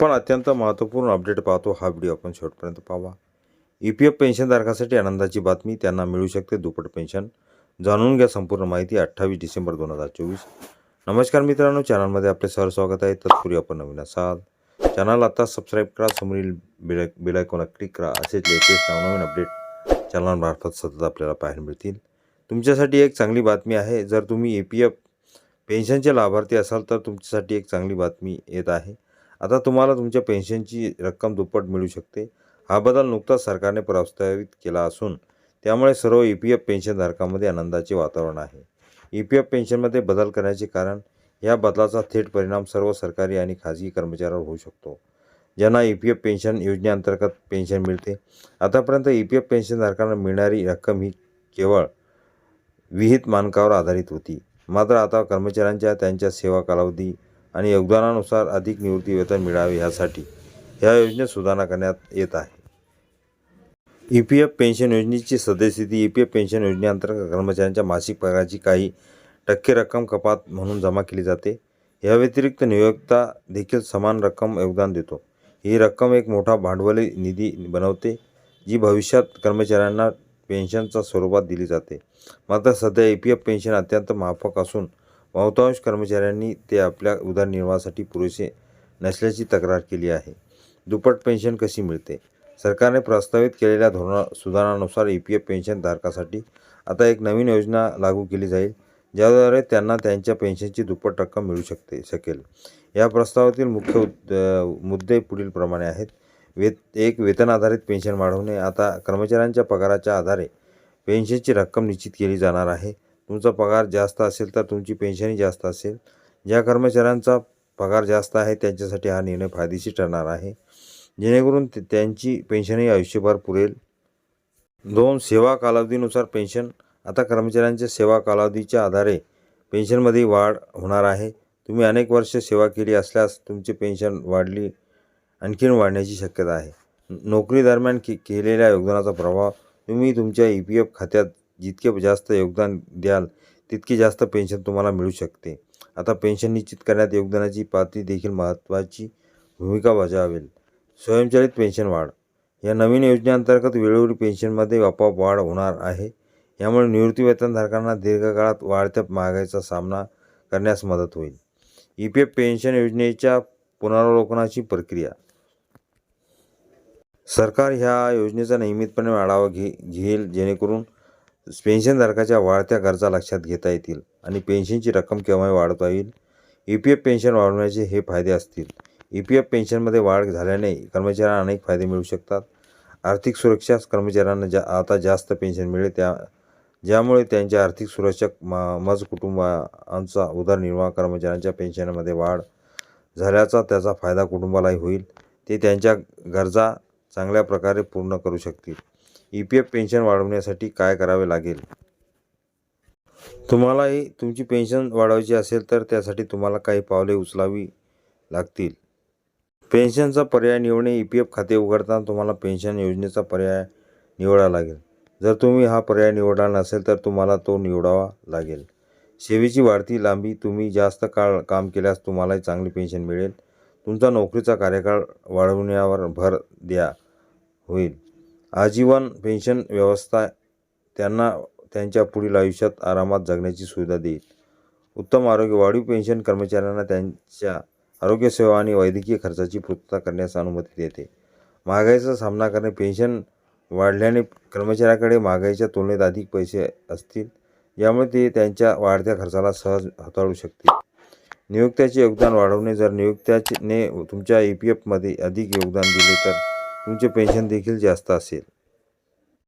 पण अत्यंत महत्त्वपूर्ण अपडेट पाहतो हा व्हिडिओ आपण शेवटपर्यंत पाहावा. ई पी एफ पेन्शनधारकासाठी आनंदाची बातमी त्यांना मिळू शकते दुप्पट पेन्शन. जाणून घ्या संपूर्ण माहिती अठ्ठावीस डिसेंबर दोन हजार चोवीस. नमस्कार मित्रांनो चॅनलमध्ये आपले सर स्वागत आहे. तत्पूर्वी आपण नवीन असाल चॅनल आता सबस्क्राईब करा समोरील बिल बिलायकोना क्लिक करा असेच लेटेस्ट नवनवीन अपडेट चॅनलमार्फत सतत आपल्याला पाहायला मिळतील. तुमच्यासाठी एक चांगली बातमी आहे जर तुम्ही ए पी एफ पेन्शनचे लाभार्थी असाल तर तुमच्यासाठी एक चांगली बातमी येत आहे. आता तुम्हाला तुमच्या पेन्शनची रक्कम दुप्पट मिळू शकते. हा बदल नुकताच सरकारने प्रस्तावित केला असून त्यामुळे सर्व ई पी एफ पेन्शनधारकांमध्ये आनंदाचे वातावरण आहे. ई पी एफ पेन्शनमध्ये बदल करण्याचे कारण या बदलाचा थेट परिणाम सर्व सरकारी आणि खाजगी कर्मचाऱ्यांवर होऊ शकतो. ज्यांना ई पी एफ पेन्शन योजनेअंतर्गत पेन्शन मिळते आतापर्यंत ई पी एफ पेन्शनधारकांना मिळणारी रक्कम ही केवळ विहित मानकावर आधारित होती. मात्र आता कर्मचाऱ्यांच्या त्यांच्या सेवा कालावधी आणि योगदानानुसार अधिक निवृत्ती वेतन मिळावे यासाठी ह्या योजनेत सुधारणा करण्यात येत आहे. ई पी एफ पेन्शन योजनेची सद्यस्थिती ई पी एफ पेन्शन योजनेअंतर्गत कर्मचाऱ्यांच्या मासिक पगाराची काही टक्के रक्कम कपात म्हणून जमा केली जाते. या व्यतिरिक्त नियोक्ता देखील समान रक्कम योगदान देतो. ही रक्कम एक मोठा भांडवली निधी बनवते जी भविष्यात कर्मचाऱ्यांना पेन्शनच्या स्वरूपात दिली जाते. मात्र सध्या ई पी एफ पेन्शन अत्यंत माफक असून बहुतांश कर्मचाऱ्यांनी ते आपल्या उदरनिर्वाहासाठी पुरेसे नसल्याची तक्रार केली आहे. दुप्पट पेन्शन कशी मिळते? सरकारने प्रस्तावित केलेल्या धोरण सुधारणानुसार ई पी एफ पेन्शनधारकासाठी आता एक नवीन योजना लागू केली जाईल ज्याद्वारे त्यांना त्यांच्या पेन्शनची दुप्पट रक्कम मिळू शकते शकेल. या प्रस्तावातील मुख्य उद मुद्दे पुढीलप्रमाणे आहेत. वेत एक वेतन आधारित पेन्शन वाढवणे. आता कर्मचाऱ्यांच्या पगाराच्या आधारे पेन्शनची रक्कम निश्चित केली जाणार आहे. तुमचा पगार जास्त असेल तर तुमची पेन्शनही जास्त असेल. ज्या कर्मचाऱ्यांचा पगार जास्त आहे त्यांच्यासाठी हा निर्णय फायदेशीर ठरणार आहे. जेणेकरून ते- त्यांची पेन्शनही आयुष्यभर पुरेल. दोन सेवा कालावधीनुसार पेन्शन. आता कर्मचाऱ्यांच्या सेवा कालावधीच्या आधारे पेन्शनमध्ये वाढ होणार आहे. तुम्ही अनेक वर्ष सेवा केली असल्यास तुमची पेन्शन वाढली आणखीन वाढण्याची शक्यता आहे. नोकरी दरम्यान के केलेल्या योगदानाचा प्रभाव. तुम्ही तुमच्या ई पी एफ खात्यात जितके जास्त योगदान द्याल तितकी जास्त पेन्शन तुम्हाला मिळू शकते. आता पेन्शन निश्चित करण्यात योगदानाची पातळी देखील महत्त्वाची भूमिका बजावेल. स्वयंचलित पेन्शन वाढ. या नवीन योजनेअंतर्गत वेळोवेळी पेन्शनमध्ये आपोआप वाढ होणार आहे. यामुळे निवृत्तीवेतनधारकांना दीर्घकाळात वाढत्या महागाईचा सामना करण्यास मदत होईल. ई पी एफ पेन्शन योजनेच्या पुनरावलोकनाची प्रक्रिया. सरकार ह्या योजनेचा नियमितपणे आढावा घे घेईल जेणेकरून पेन्शनधारकाच्या वाढत्या गरजा लक्षात घेता येतील आणि पेन्शनची रक्कम केव्हाही वाढवता येईल? ई पी एफ पेन्शन वाढवण्याचे हे फायदे असतील. ई पी एफ पेन्शनमध्ये वाढ झाल्याने कर्मचाऱ्यांना अनेक फायदे मिळू शकतात. आर्थिक सुरक्षा कर्मचाऱ्यांना जा आता जास्त पेन्शन मिळेल त्या ज्यामुळे त्यांच्या आर्थिक सुरक्षा म मज कुटुंबांचा उदरनिर्वाह कर्मचाऱ्यांच्या पेन्शनमध्ये वाढ झाल्याचा त्याचा फायदा कुटुंबालाही होईल. ते त्यांच्या गरजा चांगल्या प्रकारे पूर्ण करू शकतील. ई पी एफ पेन्शन वाढवण्यासाठी काय करावे लागेल? तुम्हालाही तुमची पेन्शन वाढवायची असेल तर त्यासाठी तुम्हाला काही पावले उचलावी लागतील. पेन्शनचा पर्याय निवडणे ई पी एफ खाते उघडताना तुम्हाला पेन्शन योजनेचा पर्याय निवडावा लागेल. जर तुम्ही हा पर्याय निवडला नसेल तर तुम्हाला तो निवडावा लागेल. सेवेची वाढती लांबी तुम्ही जास्त काळ काम केल्यास तुम्हालाही चांगली पेन्शन मिळेल. तुमचा नोकरीचा कार्यकाळ वाढवण्यावर भर द्या होईल. आजीवन पेन्शन व्यवस्था त्यांना त्यांच्या पुढील आयुष्यात आरामात जगण्याची सुविधा देईल. उत्तम आरोग्य वाढीव पेन्शन कर्मचाऱ्यांना त्यांच्या आरोग्यसेवा आणि वैद्यकीय खर्चाची पूर्तता करण्यास अनुमती देते. महागाईचा सामना करणे पेन्शन वाढल्याने कर्मचाऱ्याकडे महागाईच्या तुलनेत अधिक पैसे असतील यामुळे ते त्यांच्या वाढत्या खर्चाला सहज हाताळू शकतील. नियोक्त्याचे योगदान वाढवणे जर नियोक्त्याने तुमच्या ई पी एफमध्ये अधिक योगदान दिले तर तुमचे पेन्शन देखील जास्त असेल.